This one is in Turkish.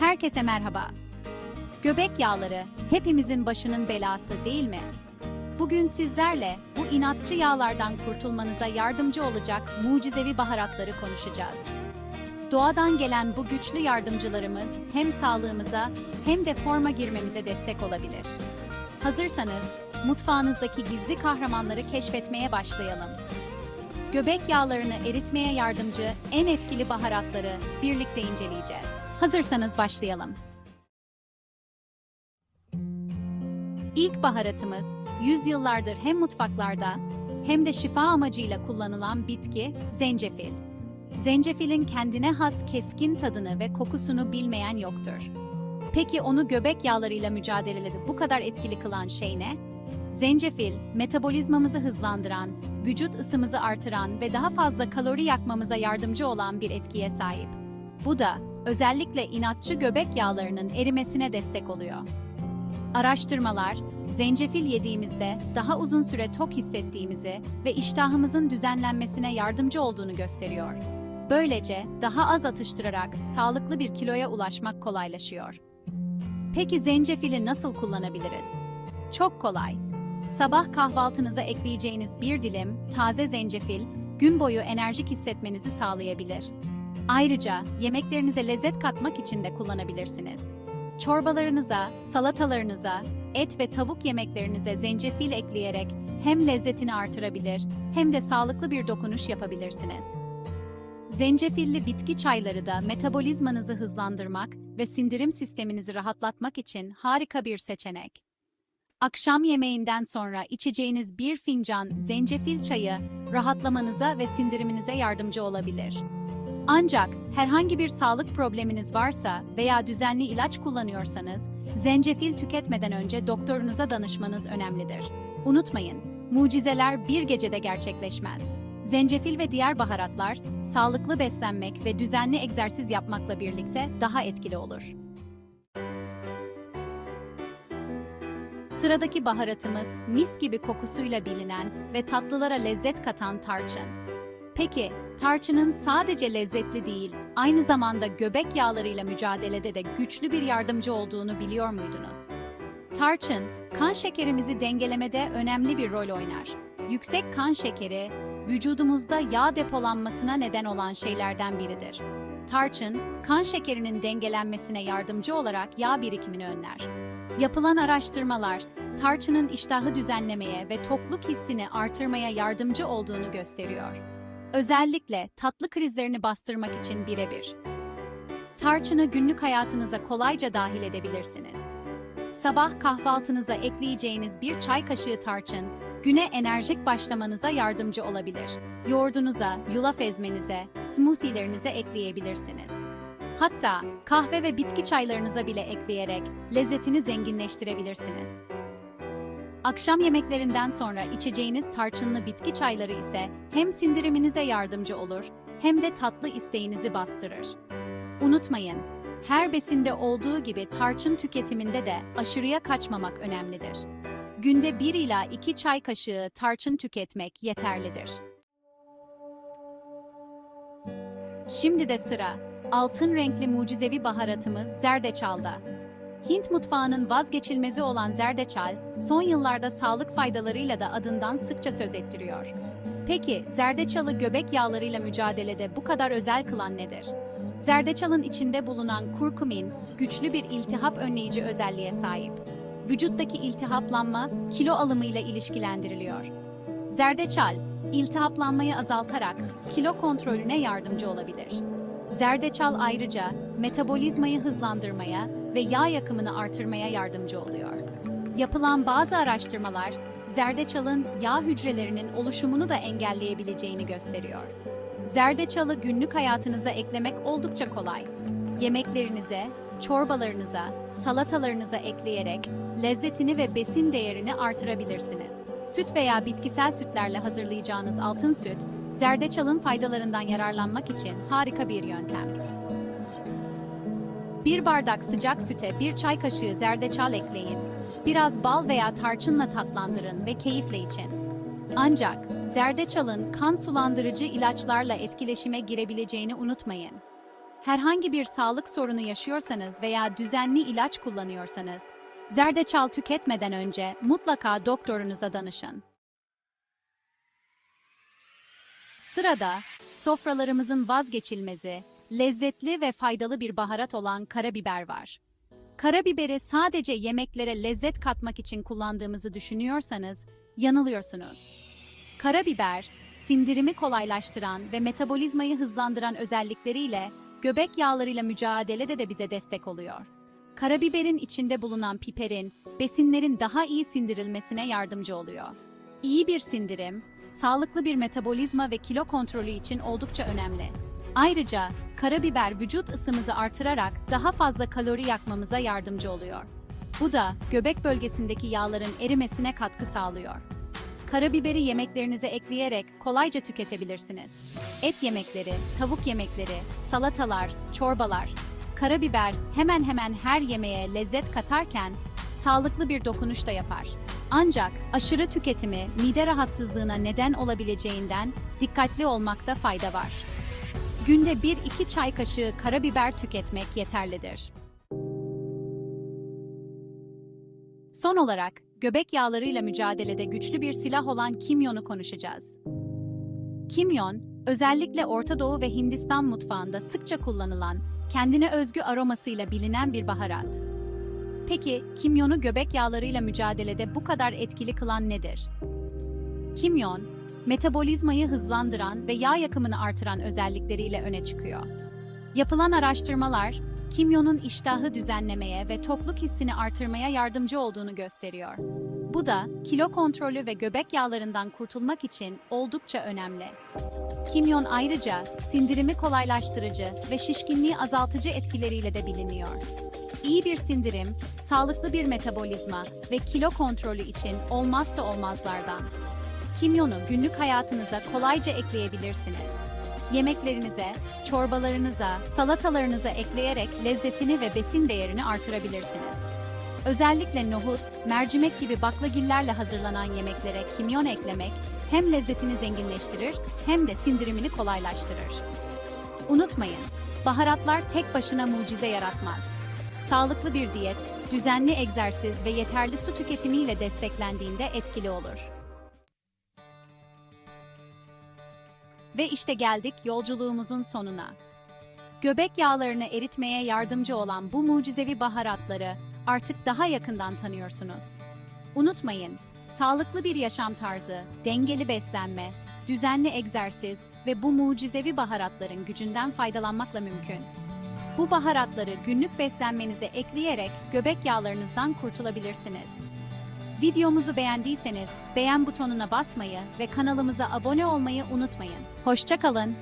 Herkese merhaba. Göbek yağları hepimizin başının belası değil mi? Bugün sizlerle bu inatçı yağlardan kurtulmanıza yardımcı olacak mucizevi baharatları konuşacağız. Doğadan gelen bu güçlü yardımcılarımız hem sağlığımıza hem de forma girmemize destek olabilir. Hazırsanız mutfağınızdaki gizli kahramanları keşfetmeye başlayalım. Göbek yağlarını eritmeye yardımcı en etkili baharatları birlikte inceleyeceğiz. Hazırsanız başlayalım. İlk baharatımız, yüzyıllardır hem mutfaklarda hem de şifa amacıyla kullanılan bitki zencefil. Zencefilin kendine has keskin tadını ve kokusunu bilmeyen yoktur. Peki onu göbek yağlarıyla mücadelede bu kadar etkili kılan şey ne? Zencefil, metabolizmamızı hızlandıran, vücut ısımızı artıran ve daha fazla kalori yakmamıza yardımcı olan bir etkiye sahip. Bu da özellikle inatçı göbek yağlarının erimesine destek oluyor. Araştırmalar, zencefil yediğimizde daha uzun süre tok hissettiğimizi ve iştahımızın düzenlenmesine yardımcı olduğunu gösteriyor. Böylece daha az atıştırarak sağlıklı bir kiloya ulaşmak kolaylaşıyor. Peki zencefili nasıl kullanabiliriz? Çok kolay. Sabah kahvaltınıza ekleyeceğiniz bir dilim taze zencefil, gün boyu enerjik hissetmenizi sağlayabilir. Ayrıca yemeklerinize lezzet katmak için de kullanabilirsiniz. Çorbalarınıza, salatalarınıza, et ve tavuk yemeklerinize zencefil ekleyerek hem lezzetini artırabilir hem de sağlıklı bir dokunuş yapabilirsiniz. Zencefilli bitki çayları da metabolizmanızı hızlandırmak ve sindirim sisteminizi rahatlatmak için harika bir seçenek. Akşam yemeğinden sonra içeceğiniz bir fincan zencefil çayı rahatlamanıza ve sindiriminize yardımcı olabilir. Ancak herhangi bir sağlık probleminiz varsa veya düzenli ilaç kullanıyorsanız, zencefil tüketmeden önce doktorunuza danışmanız önemlidir. Unutmayın, mucizeler bir gecede gerçekleşmez. Zencefil ve diğer baharatlar, sağlıklı beslenmek ve düzenli egzersiz yapmakla birlikte daha etkili olur. Sıradaki baharatımız mis gibi kokusuyla bilinen ve tatlılara lezzet katan tarçın. Peki, tarçının sadece lezzetli değil, aynı zamanda göbek yağlarıyla mücadelede de güçlü bir yardımcı olduğunu biliyor muydunuz? Tarçın, kan şekerimizi dengelemede önemli bir rol oynar. Yüksek kan şekeri, vücudumuzda yağ depolanmasına neden olan şeylerden biridir. Tarçın, kan şekerinin dengelenmesine yardımcı olarak yağ birikimini önler. Yapılan araştırmalar, tarçının iştahı düzenlemeye ve tokluk hissini artırmaya yardımcı olduğunu gösteriyor. Özellikle tatlı krizlerini bastırmak için birebir. Tarçını günlük hayatınıza kolayca dahil edebilirsiniz. Sabah kahvaltınıza ekleyeceğiniz bir çay kaşığı tarçın, güne enerjik başlamanıza yardımcı olabilir. Yoğurdunuza, yulaf ezmenize, smoothie'lerinize ekleyebilirsiniz. Hatta kahve ve bitki çaylarınıza bile ekleyerek lezzetini zenginleştirebilirsiniz. Akşam yemeklerinden sonra içeceğiniz tarçınlı bitki çayları ise hem sindiriminize yardımcı olur hem de tatlı isteğinizi bastırır. Unutmayın, her besinde olduğu gibi tarçın tüketiminde de aşırıya kaçmamak önemlidir. Günde 1 ila 2 çay kaşığı tarçın tüketmek yeterlidir. Şimdi de sıra altın renkli mucizevi baharatımız zerdeçalda. Hint mutfağının vazgeçilmezi olan zerdeçal, son yıllarda sağlık faydalarıyla da adından sıkça söz ettiriyor. Peki, zerdeçalı göbek yağlarıyla mücadelede bu kadar özel kılan nedir? Zerdeçalın içinde bulunan kurkumin, güçlü bir iltihap önleyici özelliğe sahip. Vücuttaki iltihaplanma, kilo alımıyla ilişkilendiriliyor. Zerdeçal, iltihaplanmayı azaltarak kilo kontrolüne yardımcı olabilir. Zerdeçal ayrıca metabolizmayı hızlandırmaya ve yağ yakımını artırmaya yardımcı oluyor. Yapılan bazı araştırmalar, zerdeçalın yağ hücrelerinin oluşumunu da engelleyebileceğini gösteriyor. Zerdeçalı günlük hayatınıza eklemek oldukça kolay. Yemeklerinize, çorbalarınıza, salatalarınıza ekleyerek lezzetini ve besin değerini artırabilirsiniz. Süt veya bitkisel sütlerle hazırlayacağınız altın süt, zerdeçalın faydalarından yararlanmak için harika bir yöntem. Bir bardak sıcak süte bir çay kaşığı zerdeçal ekleyin. Biraz bal veya tarçınla tatlandırın ve keyifle için. Ancak zerdeçalın kan sulandırıcı ilaçlarla etkileşime girebileceğini unutmayın. Herhangi bir sağlık sorunu yaşıyorsanız veya düzenli ilaç kullanıyorsanız, zerdeçal tüketmeden önce mutlaka doktorunuza danışın. Sırada sofralarımızın vazgeçilmezi, lezzetli ve faydalı bir baharat olan karabiber var. Karabiberi sadece yemeklere lezzet katmak için kullandığımızı düşünüyorsanız yanılıyorsunuz. Karabiber, sindirimi kolaylaştıran ve metabolizmayı hızlandıran özellikleriyle göbek yağlarıyla mücadelede de bize destek oluyor. Karabiberin içinde bulunan piperin, besinlerin daha iyi sindirilmesine yardımcı oluyor. İyi bir sindirim, sağlıklı bir metabolizma ve kilo kontrolü için oldukça önemli. Ayrıca karabiber vücut ısımızı artırarak daha fazla kalori yakmamıza yardımcı oluyor. Bu da göbek bölgesindeki yağların erimesine katkı sağlıyor. Karabiberi yemeklerinize ekleyerek kolayca tüketebilirsiniz. Et yemekleri, tavuk yemekleri, salatalar, çorbalar. Karabiber hemen hemen her yemeğe lezzet katarken sağlıklı bir dokunuş da yapar. Ancak aşırı tüketimi mide rahatsızlığına neden olabileceğinden dikkatli olmakta fayda var. Günde 1-2 çay kaşığı karabiber tüketmek yeterlidir. Son olarak, göbek yağlarıyla mücadelede güçlü bir silah olan kimyonu konuşacağız. Kimyon, özellikle Orta Doğu ve Hindistan mutfağında sıkça kullanılan, kendine özgü aromasıyla bilinen bir baharat. Peki, kimyonu göbek yağlarıyla mücadelede bu kadar etkili kılan nedir? Kimyon, metabolizmayı hızlandıran ve yağ yakımını artıran özellikleriyle öne çıkıyor. Yapılan araştırmalar, kimyonun iştahı düzenlemeye ve tokluk hissini artırmaya yardımcı olduğunu gösteriyor. Bu da kilo kontrolü ve göbek yağlarından kurtulmak için oldukça önemli. Kimyon ayrıca sindirimi kolaylaştırıcı ve şişkinliği azaltıcı etkileriyle de biliniyor. İyi bir sindirim, sağlıklı bir metabolizma ve kilo kontrolü için olmazsa olmazlardan. Kimyonu günlük hayatınıza kolayca ekleyebilirsiniz. Yemeklerinize, çorbalarınıza, salatalarınıza ekleyerek lezzetini ve besin değerini artırabilirsiniz. Özellikle nohut, mercimek gibi baklagillerle hazırlanan yemeklere kimyon eklemek hem lezzetini zenginleştirir hem de sindirimini kolaylaştırır. Unutmayın, baharatlar tek başına mucize yaratmaz. Sağlıklı bir diyet, düzenli egzersiz ve yeterli su tüketimiyle desteklendiğinde etkili olur. Ve işte geldik yolculuğumuzun sonuna. Göbek yağlarını eritmeye yardımcı olan bu mucizevi baharatları artık daha yakından tanıyorsunuz. Unutmayın, sağlıklı bir yaşam tarzı, dengeli beslenme, düzenli egzersiz ve bu mucizevi baharatların gücünden faydalanmakla mümkün. Bu baharatları günlük beslenmenize ekleyerek göbek yağlarınızdan kurtulabilirsiniz. Videomuzu beğendiyseniz beğen butonuna basmayı ve kanalımıza abone olmayı unutmayın. Hoşçakalın.